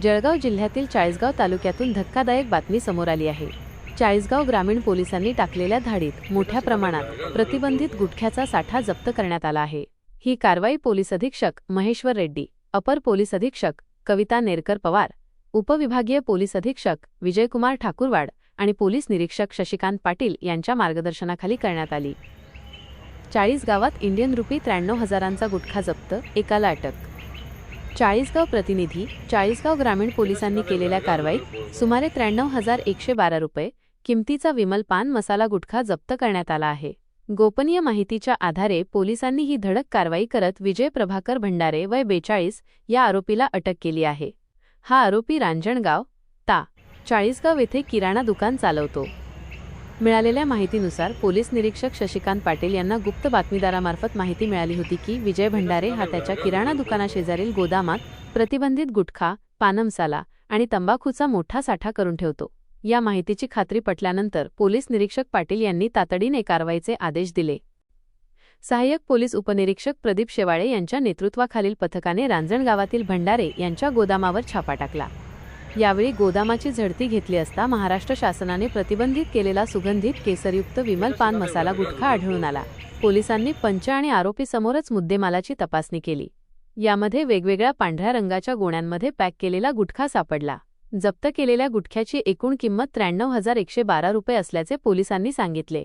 जळगाव जिल्ह्यातील चाळीसगाव तालुक्यातून धक्कादायक बातमी समोर आली आहे. चाळीसगाव ग्रामीण पोलिसांनी टाकलेल्या धाडीत मोठ्या प्रमाणात प्रतिबंधित गुटख्याचा साठा जप्त करण्यात आला आहे. ही कारवाई पोलीस अधीक्षक महेश्वर रेड्डी अपर पोलीस अधीक्षक कविता नेरकर पवार उपविभागीय पोलीस अधीक्षक विजयकुमार ठाकूरवाड आणि पोलीस निरीक्षक शशिकांत पाटील यांच्या मार्गदर्शनाखाली करण्यात आली. चाळीस गावात इंडियन रुपी त्र्याण्णव हजारांचा गुटखा जप्त एकाला अटक चाळीसगाव प्रतिनिधी चाळीसगाव ग्रामीण पोलिसांनी केलेल्या कारवाईत सुमारे त्र्याण्णव हजार एकशे बारा रुपये किमतीचा विमल पान मसाला गुटखा जप्त करण्यात आला आहे. गोपनीय माहितीच्या आधारे पोलिसांनी ही धडक कारवाई करत विजय प्रभाकर भंडारे वय बेचाळीस या आरोपीला अटक केली आहे. हा आरोपी रांजणगाव ता चाळीसगाव येथे किराणा दुकान चालवतो. मिळालेल्या माहितीनुसार पोलीस निरीक्षक शशिकांत पाटील यांना गुप्त बातमीदारामार्फत माहिती मिळाली होती की विजय भंडारे हा त्याच्या किराणा दुकानाशेजारील गोदामात प्रतिबंधित गुटखा पानमसाला आणि तंबाखूचा मोठा साठा करून ठेवतो. या माहितीची खात्री पटल्यानंतर पोलीस निरीक्षक पाटील यांनी तातडीने कारवाईचे आदेश दिले. सहाय्यक पोलीस उपनिरीक्षक प्रदीप शेवाळे यांच्या नेतृत्वाखालील पथकाने रांजण गावातील भंडारे यांच्या गोदामावर छापा टाकला. यावेळी गोदामाची झडती घेतली असता महाराष्ट्र शासनाने प्रतिबंधित केलेला सुगंधित केसरयुक्त विमल पान मसाला गुटखा आढळून आला. पोलिसांनी पंच आणि आरोपी समोरच मुद्देमालाची तपासणी केली. यामध्ये वेगवेगळ्या पांढऱ्या रंगाच्या गोण्यांमध्ये पॅक केलेला गुटखा सापडला. जप्त केलेल्या गुटख्याची एकूण किंमत त्र्याण्णव हजार एकशे बारा रुपये असल्याचे पोलिसांनी सांगितले.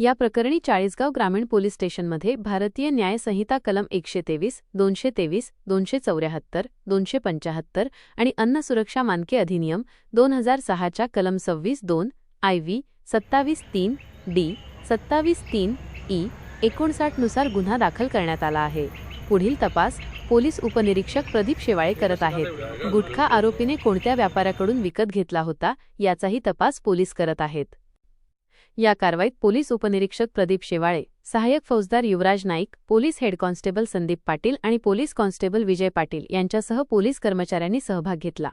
या प्रकरणी चाळीसगाव ग्रामीण पोलीस स्टेशनमध्ये भारतीय न्याय संहिता कलम एकशे तेवीस दोनशे तेवीस दोनशे चौऱ्याहत्तर दोनशे पंचाहत्तर आणि अन्न सुरक्षा मानके अधिनियम दोन हजार सहाच्या कलम सव्वीस दोन आय व्ही सत्तावीस तीन डी सत्तावीस तीन ई एकोणसाठनुसार गुन्हा दाखल करण्यात आला आहे. पुढील तपास पोलीस उपनिरीक्षक प्रदीप शेवाळे करत आहेत. गुटखा आरोपीने कोणत्या व्यापाऱ्याकडून विकत घेतला होता याचाही तपास पोलीस करत आहेत. या कारवाईत पोलीस उपनिरीक्षक प्रदीप शेवाळे सहाय्यक फौजदार Yuvraj Naik police head constable Sandeep Patil आणि पोलीस कॉन्स्टेबल विजय पाटील यांच्यासह पोलीस कर्मचाऱ्यांनी सहभाग घेतला.